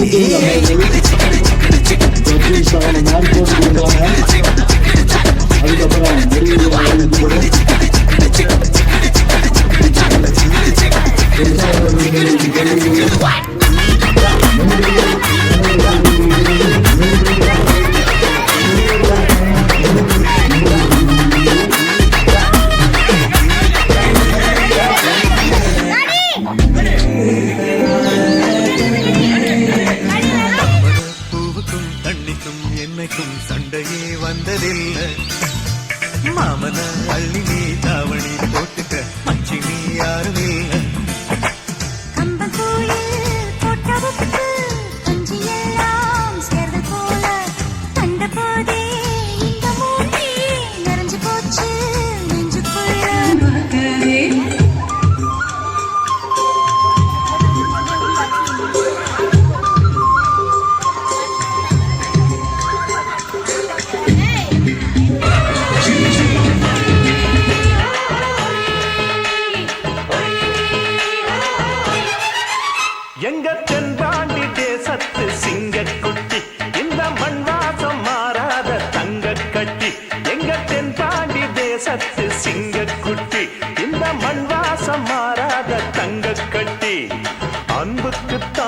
in, in your. அன்புக்குத்தான்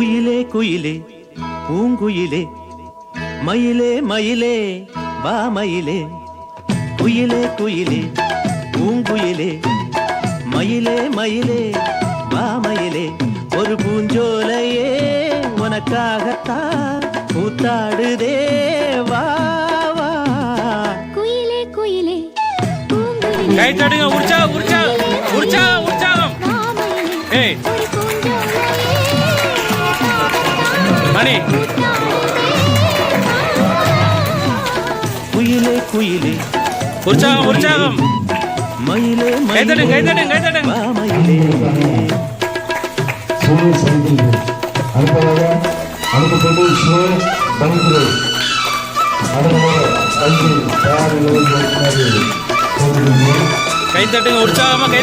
குயிலே குயிலே பூங்குயிலே. மயிலே மயிலே வா மயிலே. குயிலே குயிலே பூங்குயிலே. மயிலே மயிலே வா மயிலே. ஒரு பூஞ்சோலையே உனக்காகத்தான் கூத்தாடுதே வா வா. குயிலே குயிலே கை உற்சாகம் உற்சாகம் உற்சாகம் மணி குயிலே குயிலே உற்சாகம் உற்சாகம் மயிலே கை தட்டுங்க கை தட்டுங்க கை தட்டுங்க வா மயிலே சுவை சந்திகள் அடுத்ததாக அடுத்தது சுவை பங்குரை அடுத்ததாக அஞ்சு தயார் நிலையில் இருக்கிறது போடுகிறேன். கை தட்டுங்க உற்சாகமா கை